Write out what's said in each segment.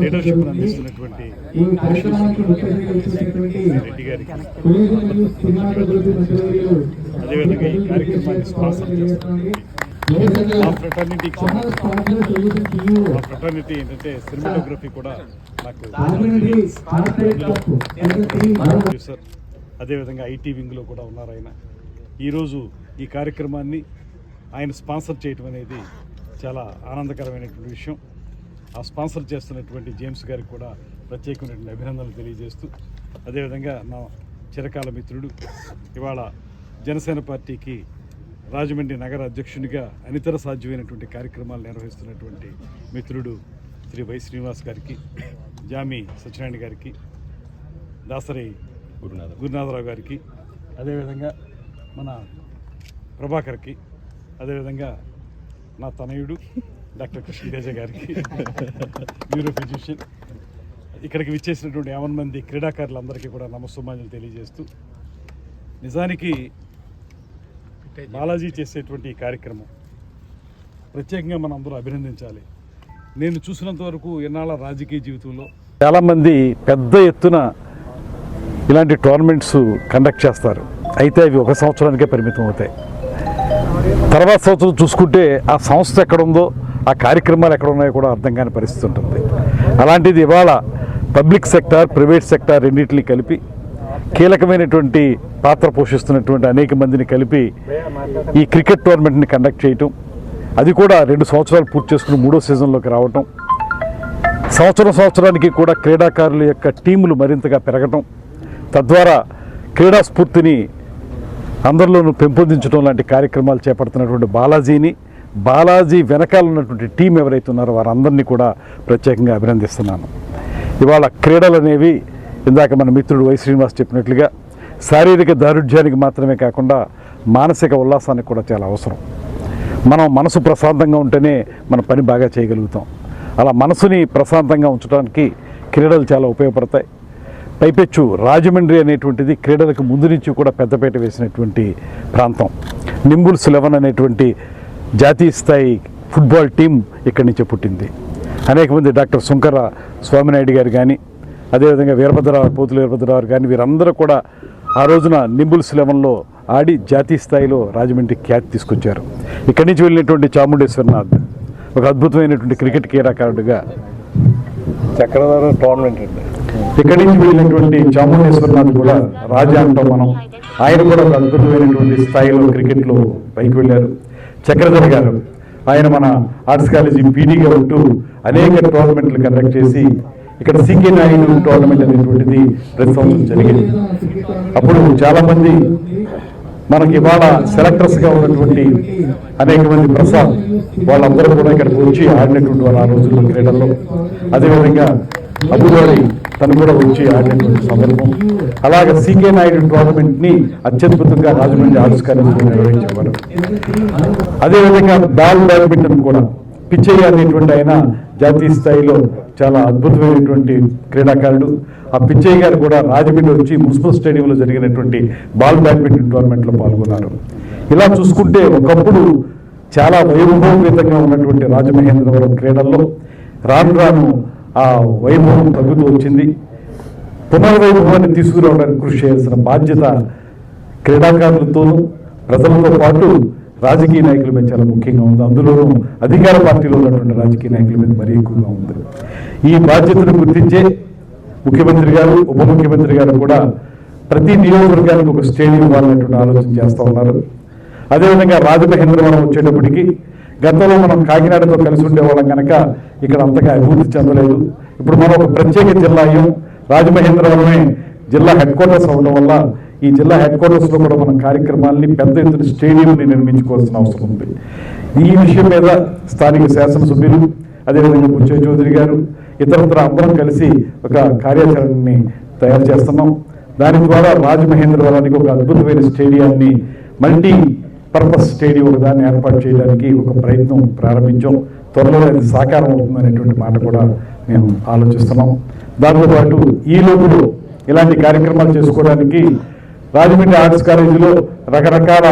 Leadership అందిస్తున్నటువంటి రెడ్డి గారికి అదేవిధంగా ఈ కార్యక్రమాన్ని స్పాన్సర్ చేస్తున్నటువంటి ఫ్రెటర్నిటీకి ఫ్రెటర్నిటీ ఏంటంటే సినిమాటోగ్రఫీ కూడా నాకు ప్రొడ్యూసర్ అదేవిధంగా ఐటీ వింగ్లో కూడా ఉన్నారు ఆయన. ఈరోజు ఈ కార్యక్రమాన్ని ఆయన స్పాన్సర్ చేయటం అనేది చాలా ఆనందకరమైనటువంటి విషయం. ఆ స్పాన్సర్ చేస్తున్నటువంటి జేమ్స్ గారికి కూడా ప్రత్యేకమైనటువంటి అభినందనలు తెలియజేస్తూ అదేవిధంగా నా చిరకాల మిత్రుడు ఇవాళ జనసేన పార్టీకి రాజమండ్రి నగర అధ్యక్షునిగా అనితర సాధ్యమైనటువంటి కార్యక్రమాలు నిర్వహిస్తున్నటువంటి మిత్రుడు శ్రీ వై శ్రీనివాస్ గారికి జామి సత్యనారాయణ గారికి దాసరి గురునాథరావు. గారికి అదేవిధంగా మన ప్రభాకర్కి అదేవిధంగా నా తనయుడు డాక్టర్ కృష్ణదేజ గారికి. న్యూరో ఫిజిషియన్ ఇక్కడికి విచ్చేసినటువంటి యావన్ మంది క్రీడాకారులందరికీ కూడా నమస్సుమాన్యులు తెలియజేస్తూ నిజానికి బాలాజీ చేసేటువంటి ఈ కార్యక్రమం ప్రత్యేకంగా మనం అందరూ అభినందించాలి. నేను చూసినంత వరకు ఎన్నాళ్ళ రాజకీయ జీవితంలో చాలామంది పెద్ద ఎత్తున ఇలాంటి టోర్నమెంట్స్ కండక్ట్ చేస్తారు. అయితే అవి ఒక సంవత్సరానికే పరిమితం అవుతాయి. తర్వాత సంవత్సరం చూసుకుంటే ఆ సంస్థ ఎక్కడుందో ఆ కార్యక్రమాలు ఎక్కడ ఉన్నాయో కూడా అర్థం కాని పరిస్థితి ఉంటుంది. అలాంటిది ఇవాళ పబ్లిక్ సెక్టార్ ప్రైవేట్ సెక్టార్ రెండింటిని కలిపి కీలకమైనటువంటి పాత్ర పోషిస్తున్నటువంటి అనేక మందిని కలిపి ఈ క్రికెట్ టోర్నమెంట్ని కండక్ట్ చేయటం అది కూడా రెండు సంవత్సరాలు పూర్తి చేసుకుని మూడో సీజన్లోకి రావటం సంవత్సరం సంవత్సరానికి కూడా క్రీడాకారుల యొక్క టీములు మరింతగా పెరగటం తద్వారా క్రీడా స్ఫూర్తిని అందరిలోనూ పెంపొందించడం లాంటి కార్యక్రమాలు చేపడుతున్నటువంటి బాలాజీని బాలాజీ వెనకాల ఉన్నటువంటి టీం ఎవరైతే ఉన్నారో వారందరినీ కూడా ప్రత్యేకంగా అభినందిస్తున్నాను. ఇవాళ క్రీడలు అనేవి ఇందాక మన మిత్రుడు వై శ్రీనివాస్ చెప్పినట్లుగా శారీరక దారుఢ్యానికి మాత్రమే కాకుండా మానసిక ఉల్లాసానికి కూడా చాలా అవసరం. మనం మనసు ప్రశాంతంగా ఉంటేనే మన పని బాగా చేయగలుగుతాం. అలా మనసుని ప్రశాంతంగా ఉంచడానికి క్రీడలు చాలా ఉపయోగపడతాయి. పైపెచ్చు రాజమండ్రి అనేటువంటిది క్రీడలకు ముందు నుంచి కూడా పెద్దపేట వేసినటువంటి ప్రాంతం. నింబుల్స్ లెవెన్ అనేటువంటి జాతీయ స్థాయి ఫుట్బాల్ టీం ఇక్కడి నుంచే పుట్టింది. అనేక మంది డాక్టర్ శంకర స్వామినాయుడు గారు కానీ అదేవిధంగా వీరభద్రరావు పోతుల వీరభద్రరావు కానీ వీరందరూ కూడా ఆ రోజున నింబుల్స్ లెవెన్లో ఆడి జాతీయ స్థాయిలో రాజమండ్రి ఖ్యాతి తీసుకొచ్చారు. ఇక్కడి నుంచి వెళ్ళినటువంటి చాముండేశ్వరనాథ్ ఒక అద్భుతమైనటువంటి క్రికెట్ క్రీడాకారుడిగా చక్రధర టోర్నమెంట్ అండి. ఇక్కడి నుంచి వెళ్ళినటువంటి చాముండేశ్వరనాథ్ కూడా రాజా అంటాం మనం ఆయన కూడా ఒక అద్భుతమైనటువంటి స్థాయిలో క్రికెట్లో పైకి వెళ్ళారు. చక్రధర్ గారు ఆయన మన ఆర్ట్స్ కాలేజీ పీడీగా ఉంటూ అనేక టోర్నమెంట్లు కండక్ట్ చేసి ఇక్కడ సికే నాయుడు టోర్నమెంట్ అనేటువంటిది ప్రతి సంవత్సరం జరిగింది. అప్పుడు చాలామంది మనకి ఇవాళ సెలెక్టర్స్గా ఉన్నటువంటి అనేక మంది ప్రసాద్ వాళ్ళందరూ కూడా ఇక్కడికి వచ్చి ఆడినటువంటి వారు ఆ రోజుల్లో క్రీడల్లో. అదేవిధంగా అబుదారి తను కూడా వచ్చి ఆడినటువంటి సందర్భం. అలాగే సీకే నాయుడు టోర్నమెంట్ని అత్యద్భుతంగా రాజమండ్రి ఆర్ట్స్ కాలేజీలో నిర్వహించేవారు. అదేవిధంగా బాల్ బ్యాడ్మింటన్ కూడా పిచ్చయ్య అనేటువంటి ఆయన జాతీయ స్థాయిలో చాలా అద్భుతమైనటువంటి క్రీడాకారుడు. ఆ పిచ్చయ్య గారు కూడా రాజమండ్రి వచ్చి మున్సిపల్ స్టేడియంలో జరిగినటువంటి బాల్ బ్యాడ్మింటన్ టోర్నమెంట్లో పాల్గొన్నారు. ఇలా చూసుకుంటే ఒకప్పుడు చాలా వైభవోపేతంగా ఉన్నటువంటి రాజమహేంద్రవరం క్రీడల్లో రాను రాను ఆ వైభవం తగ్గుతూ వచ్చింది. పునర్వైభవాన్ని తీసుకురావడానికి కృషి చేయాల్సిన బాధ్యత క్రీడాకారులతోనూ ప్రజలతో పాటు రాజకీయ నాయకుల మీద చాలా ముఖ్యంగా ఉంది. అందులోనూ అధికార పార్టీలో ఉన్నటువంటి రాజకీయ నాయకుల మీద మరీ ఎక్కువగా ఉంది. ఈ బాధ్యతను గుర్తించే ముఖ్యమంత్రి గారు ఉప ముఖ్యమంత్రి గారు కూడా ప్రతి నియోజకవర్గానికి ఒక స్టేడియం ఇవ్వాలనేటువంటి ఆలోచన చేస్తూ ఉన్నారు. అదేవిధంగా రాజమహేంద్రవరం వచ్చేటప్పటికి గతంలో మనం కాకినాడతో కలిసి ఉండేవాళ్ళం కనుక ఇక్కడ అంతగా అభివృద్ధి చెందలేదు. ఇప్పుడు మనం ఒక ప్రత్యేక జిల్లా అయ్యాం. రాజమహేంద్రవరమే జిల్లా హెడ్ క్వార్టర్స్ అవ్వడం వల్ల ఈ జిల్లా హెడ్ క్వార్టర్స్లో కూడా మనం కార్యక్రమాల్ని పెద్ద ఎత్తున స్టేడియంని నిర్మించుకోవాల్సిన అవసరం ఉంది. ఈ విషయం మీద స్థానిక శాసనసభ్యులు అదేవిధంగా బుచ్చయ్య చౌదరి గారు ఇతరత్ర అందరం కలిసి ఒక కార్యాచరణని తయారు చేస్తున్నాం. దాని ద్వారా రాజమహేంద్రవరానికి ఒక అద్భుతమైన స్టేడియాన్ని మల్టీ పర్పస్ స్టేడియం దాన్ని ఏర్పాటు చేయడానికి ఒక ప్రయత్నం ప్రారంభించాం. త్వరలో అది సాకారం అవుతుందనేటువంటి మాట కూడా మేము ఆలోచిస్తున్నాం. దాంతోపాటు ఈ లోపల ఇలాంటి కార్యక్రమాలు చేసుకోవడానికి రాజమండ్రి ఆర్ట్స్ కాలేజీలో రకరకాల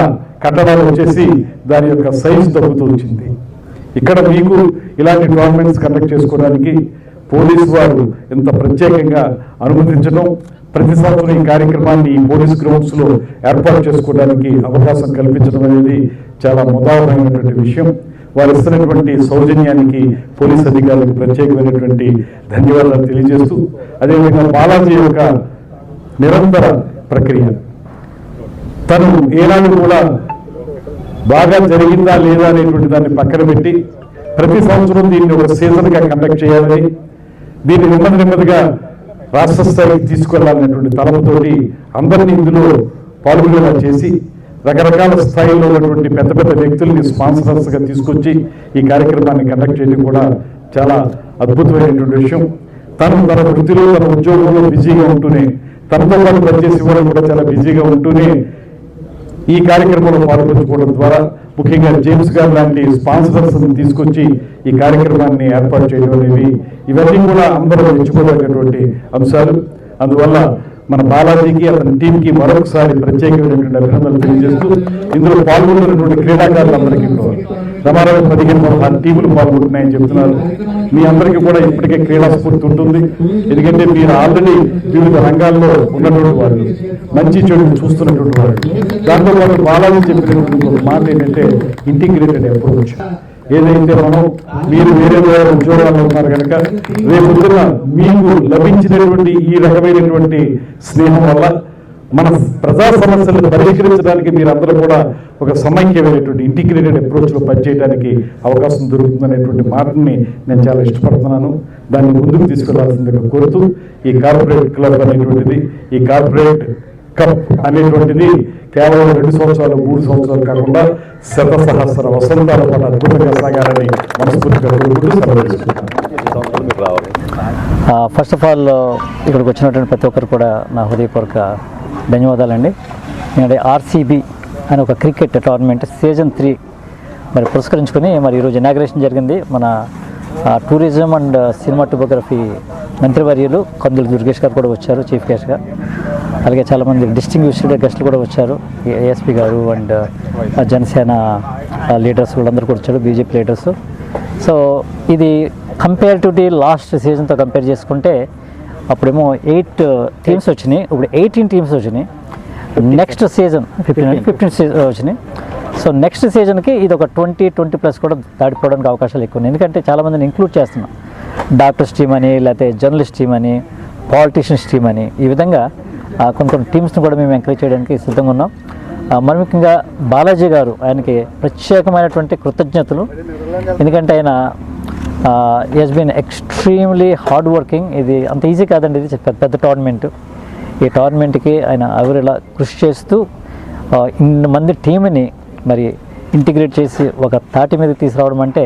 కట్టడాలు వచ్చేసి దాని యొక్క సైజు తగ్గుతూ వచ్చింది. ఇక్కడ మీకు ఇలాంటి టోర్నమెంట్స్ కండక్ట్ చేసుకోవడానికి పోలీసు వారు ఇంత ప్రత్యేకంగా అనుమతించడం ప్రతి సంవత్సరం ఈ కార్యక్రమాన్ని ఈ పోలీస్ గ్రౌండ్స్లో ఏర్పాటు చేసుకోవడానికి అవకాశం కల్పించడం అనేది చాలా ముదాహరణమైనటువంటి విషయం. వారు ఇస్తున్నటువంటి సౌజన్యానికి పోలీస్ అధికారులకు ప్రత్యేకమైనటువంటి ధన్యవాదాలు తెలియజేస్తూ అదేవిధంగా బాలాజీ యొక్క నిరంతర ప్రక్రియ. తను ఏనాడు కూడా బాగా జరిగిందా లేదా అనేటువంటి దాన్ని పక్కన పెట్టి ప్రతి సంవత్సరం దీన్ని ఒక సీజన్గా కండక్ట్ చేయాలని దీన్ని నెమ్మది నెమ్మదిగా రాష్ట్ర స్థాయికి తీసుకెళ్ళాలనేటువంటి తలపుతోటి అందరినీ ఇందులో పాల్గొనేలా చేసి రకరకాల స్థాయిలో ఉన్నటువంటి పెద్ద పెద్ద వ్యక్తుల్ని స్పాన్సర్స్గా తీసుకొచ్చి ఈ కార్యక్రమాన్ని కండక్ట్ చేయడం కూడా చాలా అద్భుతమైనటువంటి విషయం. తను తన వృత్తిలో తన ఉద్యోగంలో బిజీగా ఉంటూనే తనతో పాటు పనిచేసి కూడా చాలా బిజీగా ఉంటూనే ఈ కార్యక్రమంలో పాల్గొనుకోవడం ద్వారా ముఖ్యంగా జేమ్స్ గారు లాంటి స్పాన్సర్స్ తీసుకొచ్చి ఈ కార్యక్రమాన్ని ఏర్పాటు చేయడం అనేవి ఇవన్నీ కూడా అందరూ మెచ్చుకోదగినటువంటి అంశాలు. అందువల్ల మన బాలాజీకి అతని టీంకి మరొకసారి ప్రత్యేకమైనటువంటి అభినందనలు తెలియజేస్తూ ఇందులో పాల్గొంటున్నటువంటి క్రీడాకారులందరికీ కూడా. పదిహేను పదహారు టీములు పాల్గొంటున్నాయని చెప్తున్నారు. మీ అందరికీ కూడా ఇప్పటికే క్రీడా స్ఫూర్తి ఉంటుంది. ఎందుకంటే మీరు ఆల్రెడీ వివిధ రంగాల్లో ఉన్నటువంటి వారు. మంచి చెడు చూస్తున్నటువంటి వారు. దాంతో పాటు బాలాజీ చెప్పినటువంటి మాట ఏంటంటే ఇంటిగ్రేటెడ్ అప్రోచ్. ఏదైతే మనం మీరు వేరే వేరే ఉద్యోగాల్లో ఉన్నారు కనుక రేపు మీకు లభించినటువంటి ఈ రకమైనటువంటి స్నేహం వల్ల మన ప్రజా సమస్యలను పరిష్కరించడానికి మీరందరూ కూడా ఒక సమైక్యమైనటువంటి ఇంటిగ్రేటెడ్ అప్రోచ్లో పనిచేయడానికి అవకాశం దొరుకుతుందనేటువంటి మాటని నేను చాలా ఇష్టపడుతున్నాను. దాన్ని ముందుకు తీసుకెళ్ళాల్సిందిగా కోరుతూ ఈ కార్పొరేట్ క్లబ్ అనేటువంటిది ఈ కార్పొరేట్ కప్ అనేటువంటిది కేవలం రెండు సంవత్సరాలు మూడు సంవత్సరాలు కాకుండా శత సహస్ర వసంతాల పాటు అద్భుతంగా సాగాలని మనస్ఫూర్తిగా కోరుకుంటూ ఫస్ట్ ఆఫ్ ఆల్ ఇక్కడికి వచ్చినటువంటి ప్రతి ఒక్కరు కూడా నా హృదయపూర్వక ధన్యవాదాలండి. ఎందుకంటే ఆర్సీబీ అనే ఒక క్రికెట్ టోర్నమెంట్ సీజన్ త్రీ మరి పురస్కరించుకొని మరి ఈరోజు ఇనాగ్రేషన్ జరిగింది. మన టూరిజం అండ్ సినిమాటోగ్రఫీ మంత్రివర్యులు కందులు దుర్గేష్ గారు కూడా వచ్చారు చీఫ్ గెస్ట్గా అలాగే చాలామంది డిస్టింగ్విష్డ్ గెస్ట్లు కూడా వచ్చారు. ఏఎస్పీ గారు అండ్ జనసేన లీడర్స్ వాళ్ళందరూ కూడా వచ్చారు బీజేపీ లీడర్స్ సో ఇది కంపేర్ టు ది లాస్ట్ సీజన్తో కంపేర్ చేసుకుంటే అప్పుడేమో ఎయిట్ టీమ్స్ వచ్చినాయి. ఇప్పుడు ఎయిటీన్ టీమ్స్ వచ్చినాయి. నెక్స్ట్ సీజన్ ఫిఫ్టీన్ ఫిఫ్టీన్ వచ్చినాయి. సో నెక్స్ట్ సీజన్కి ఇది ఒక ట్వంటీ ట్వంటీ ప్లస్ కూడా దాటిపోవడానికి అవకాశాలు ఎక్కువ ఉన్నాయి. ఎందుకంటే చాలామందిని ఇంక్లూడ్ చేస్తున్నాం. డాక్టర్స్ టీమ్ అని లేకపోతే జర్నలిస్ట్ టీమ్ అని పాలిటీషియన్స్ టీమ్ అని. ఈ విధంగా కొన్ని కొన్ని టీమ్స్ని కూడా మేము ఎంకరేజ్ చేయడానికి సిద్ధంగా ఉన్నాం. మరి ముఖ్యంగా బాలాజీ గారు ఆయనకి ప్రత్యేకమైనటువంటి కృతజ్ఞతలు. ఎందుకంటే ఆయన he's been extremely hard working ఇది అంత ఈజీ కాదండి ఇది పెద్ద పెద్ద టోర్నమెంట్ ఈ టోర్నమెంట్కి ఆయన ఎవరిలా కృషి చేస్తూ ఇన్ని మంది టీంని మరి ఇంటిగ్రేట్ చేసి ఒక తాటి మీద తీసుకురావడం అంటే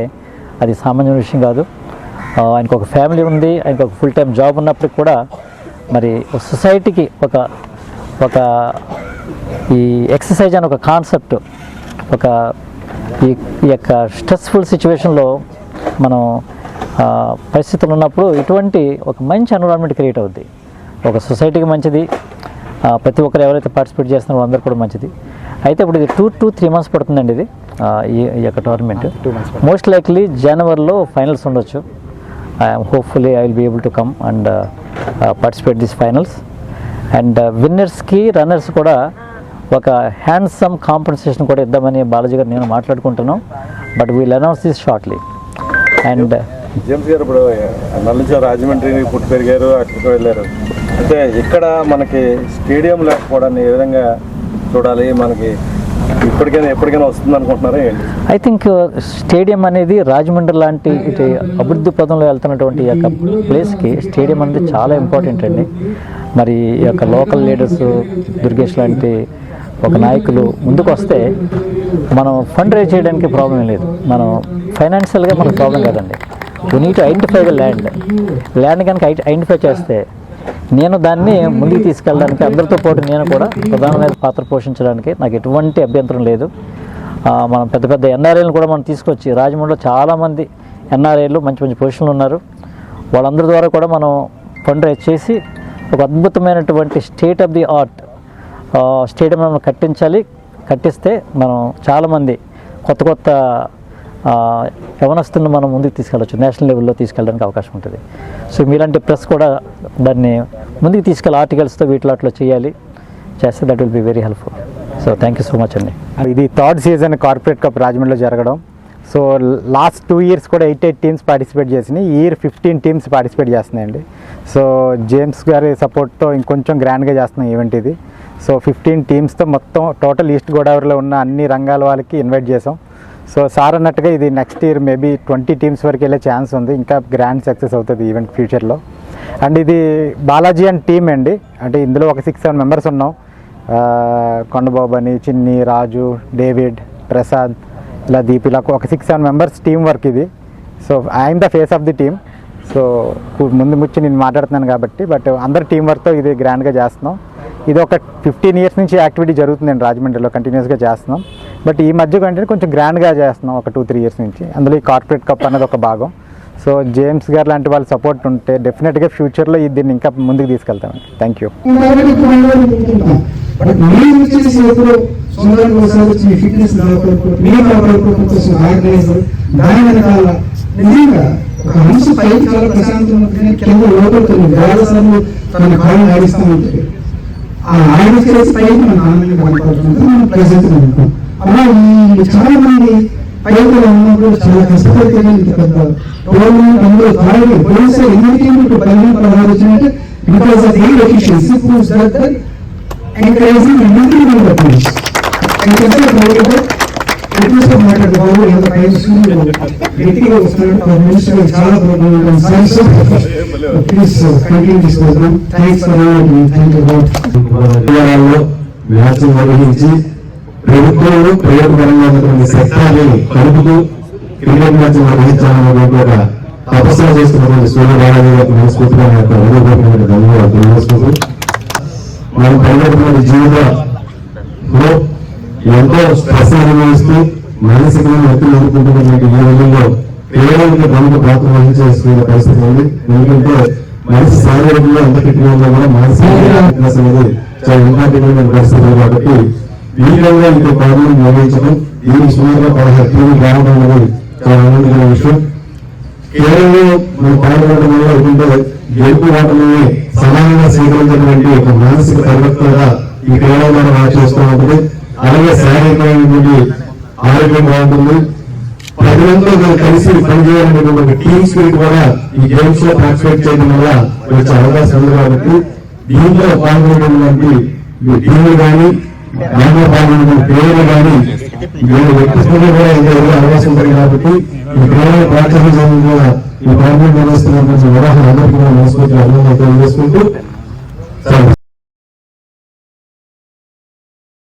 అది సామాన్య విషయం కాదు. ఆయనకు ఒక ఫ్యామిలీ ఉంది ఆయనకు ఒక ఫుల్ టైం జాబ్ ఉన్నప్పటికి కూడా మరి సొసైటీకి ఒక ఒక ఈ ఎక్సర్సైజ్ అనే ఒక కాన్సెప్ట్ ఒక ఈ యొక్క స్ట్రెస్ఫుల్ సిచ్యువేషన్లో మనం పరిస్థితులు ఉన్నప్పుడు ఇటువంటి ఒక మంచి ఎన్విరాన్మెంట్ క్రియేట్ అవుద్ది. ఒక సొసైటీకి మంచిది ప్రతి ఒక్కరు ఎవరైతే పార్టిసిపేట్ చేస్తున్నారో అందరు కూడా మంచిది. అయితే ఇప్పుడు ఇది టూ టు త్రీ మంత్స్ పడుతుందండి ఇది ఈ యొక్క టోర్నమెంట్ మోస్ట్ లైక్లీ జనవరిలో ఫైనల్స్ ఉండొచ్చు. Hopefully I will be able to come and participate this finals and విన్నర్స్కి runners కూడా ఒక హ్యాండ్సమ్ కాంపెన్సేషన్ కూడా ఇద్దామని బాలాజీ గారు నేను మాట్లాడుకుంటున్నాం. But we'll announce this shortly and James గారు ఇప్పుడు నల్లించ రాజమండ్రి పుట్టి పెరిగారు అక్కడికి వెళ్ళారు. అంటే ఇక్కడ మనకి స్టేడియం లేకపోవడాన్ని ఏ విధంగా చూడాలి? మనకి ఇప్పటికైనా ఎప్పటికైనా వస్తుంది అనుకుంటున్నారా ఐ థింక్ స్టేడియం అనేది రాజమండ్రి లాంటి ఇటు అభివృద్ధి పదంలో వెళ్తున్నటువంటి యొక్క ప్లేస్కి స్టేడియం అనేది చాలా ఇంపార్టెంట్ అండి. మరి ఈ యొక్క లోకల్ లీడర్స్ దుర్గేష్ లాంటి ఒక నాయకులు ముందుకు వస్తే మనం ఫండ్ రైజ్ చేయడానికి ప్రాబ్లం లేదు. మనం ఫైనాన్షియల్గా మనకు ప్రాబ్లం కాదండి. You need identify the land land కనుక ఐడెంటిఫై చేస్తే నేను దాన్ని ముందుకు తీసుకెళ్ళడానికి అందరితో పాటు నేను కూడా ప్రధానమైన పాత్ర పోషించడానికి నాకు ఎటువంటి అభ్యంతరం లేదు. మనం పెద్ద పెద్ద ఎన్ఆర్ఐలను కూడా మనం తీసుకొచ్చి రాజమండ్రిలో చాలామంది ఎన్ఆర్ఐలు మంచి మంచి పొజిషన్లు ఉన్నారు. వాళ్ళందరి ద్వారా కూడా మనం ఫండ్ రైజ్ చేసి ఒక అద్భుతమైనటువంటి state of the art stadium మనం కట్టించాలి. కట్టిస్తే మనం చాలామంది కొత్త కొత్త యవనస్తులను మనం ముందుకు తీసుకెళ్ళచ్చు. నేషనల్ లెవెల్లో తీసుకెళ్ళడానికి అవకాశం ఉంటుంది. సో మీలాంటి ప్రెస్ కూడా దాన్ని ముందుకు తీసుకెళ్ళి ఆర్టికల్స్తో వీటిలో అట్లా చేయాలి. చేస్తే that will be very helpful so thank you so much అండి. ఇది థర్డ్ సీజన్ కార్పొరేట్ కప్ రాజమండ్రిలో జరగడం. సో లాస్ట్ టూ ఇయర్స్ కూడా ఎయిట్ ఎయిట్ టీమ్స్ పార్టిసిపేట్ చేసినాయి. ఈ ఇయర్ ఫిఫ్టీన్ టీమ్స్ పార్టిసిపేట్ చేస్తున్నాయండి. సో జేమ్స్ గారి సపోర్ట్తో ఇంకొంచెం గ్రాండ్గా చేస్తున్నాం ఈవెంట్ ఇది. సో ఫిఫ్టీన్ టీమ్స్తో మొత్తం టోటల్ ఈస్ట్ గోదావరిలో ఉన్న అన్ని రంగాల వాళ్ళకి ఇన్వైట్ చేసాం. సో సార్ అన్నట్టుగా ఇది next year maybe twenty teams వరకు వెళ్ళే ఛాన్స్ ఉంది. ఇంకా గ్రాండ్ సక్సెస్ అవుతుంది ఈవెంట్ ఫ్యూచర్లో అండ్ ఇది బాలాజీ అండ్ టీమ్ అండి. అంటే ఇందులో ఒక సిక్స్ సెవెన్ మెంబర్స్ ఉన్నాం. కొండబాబు అని చిన్ని రాజు డేవిడ్ ప్రసాద్ ఇలా దీప్ ఇలా ఒక six seven members team work ఇది. So I'm the face of the team so ముందు ముచ్చి నేను మాట్లాడుతున్నాను కాబట్టి బట్ అందరు టీం వర్క్తో ఇది గ్రాండ్గా చేస్తున్నాం. ఇది ఒక ఫిఫ్టీన్ ఇయర్స్ నుంచి యాక్టివిటీ జరుగుతుందండి రాజమండ్రిలో కంటిన్యూస్గా చేస్తున్నాం. బట్ ఈ మధ్య కంటే కొంచెం గ్రాండ్గా చేస్తున్నాం ఒక టూ త్రీ ఇయర్స్ నుంచి. అందులో ఈ కార్పొరేట్ కప్ అనేది ఒక భాగం. సో జేమ్స్ గారు లాంటి వాళ్ళ సపోర్ట్ ఉంటే డెఫినెట్గా ఫ్యూచర్లో దీన్ని ఇంకా ముందుకు తీసుకెళ్తామండి. థ్యాంక్ యూ నిజంగా ఒక మనసు పైకి చాలా ప్రశాంతంగా ఉంటుంది కింద లోపడుతుంది వేల సార్లు తన కాలం నడిస్తూ ఉంటుంది ఆ ఆడిచేసి పైకి మన ఆనందంగా కనపడుతుంది మనం ప్రెసెంట్ ఉంటాం అలా ఈ చాలా మంది పైకి ఉన్నప్పుడు చాలా కష్టపడితే ఇంత పెద్ద టోర్నమెంట్ అందులో తాగి పోలీసు ఎన్ని టీంలు పదిహేను పదహారు వచ్చినట్టు because of our efficiency proves that the encouraging increasing the place ఎందుకంటే ఎక్కువ మాట్లాడుకోవాలి ఎంత టైం గట్టిగా వస్తున్నట్టు ఒక మినిస్టర్ చాలా program science please continue this program thanks for thank you తెలంగాణలో మ్యాచ్ నిర్వహించి ప్రభుత్వంలో ప్రయోగపరంగా ఉన్నటువంటి సెక్టార్ని కలుపుతూ క్రికెట్ మ్యాచ్ నిర్వహించాలనే ఒక తపస్సు చేస్తున్నటువంటి సూర్య బాలాజీ గారికి మనస్ఫూర్తిగా నా ధన్యవాదాలు. తెలియజేసుకుంటూ మనం పరిగెడుతున్న జీవితంలో ఎంతో స్ట్రెస్ అనుభవిస్తూ మానసికంగా ఒత్తిడి ఎదుర్కొంటున్నటువంటి ఈ రోజుల్లో కేవలం ప్రముఖ పాత్ర వహించాల్సిన పరిస్థితి ఉంది ఎందుకంటే మనిషి శారీరకంగా ఎంత ఫిట్గా ఉన్నా కూడా మానసిక ఫిట్నెస్ అనేది చాలా ఇంపార్టెంట్ పరిస్థితి కాబట్టి ఈ విధంగా ఇంకో ప్రాబ్లం నిర్వహించడం దీనికి సుమారుగా పదహారు అనేది చాలా ఆనందకరమైన విషయం. కేవలం మనం పాల్గొనడం వల్ల ఏంటంటే గెలుపు ఓటమిని సమానంగా స్వీకరించినటువంటి ఒక మానసిక పరివర్తనగా ఈ క్రీడల మనం చూస్తూ ఉంటుంది. అలాగే శారీరకమైనటువంటి ఆరోగ్యం బాగుంటుంది. ప్రజలంతా కలిసి పనిచేయాలనేటువంటి ఒక టీమ్ స్పిరిట్ కూడా ఈ గేమ్స్లో పార్టిసిపేట్ చేయడం వల్ల వచ్చే అవకాశం ఉంది కాబట్టి దీంట్లో పాల్గొనేటువంటి టీములు కానీ దాంట్లో పాల్గొనే ప్లేయర్లు కానీ వీళ్ళ వ్యక్తిత్వంలో కూడా ఎంతో అవకాశం ఉంది కాబట్టి ఈ క్రీడలు చేయడం కూడా ఈ పార్లమెంట్ నిర్వహిస్తున్న అవగాహన అందరికీ మనస్ఫూర్తిగా అభినందనలు తెలియజేసుకుంటూ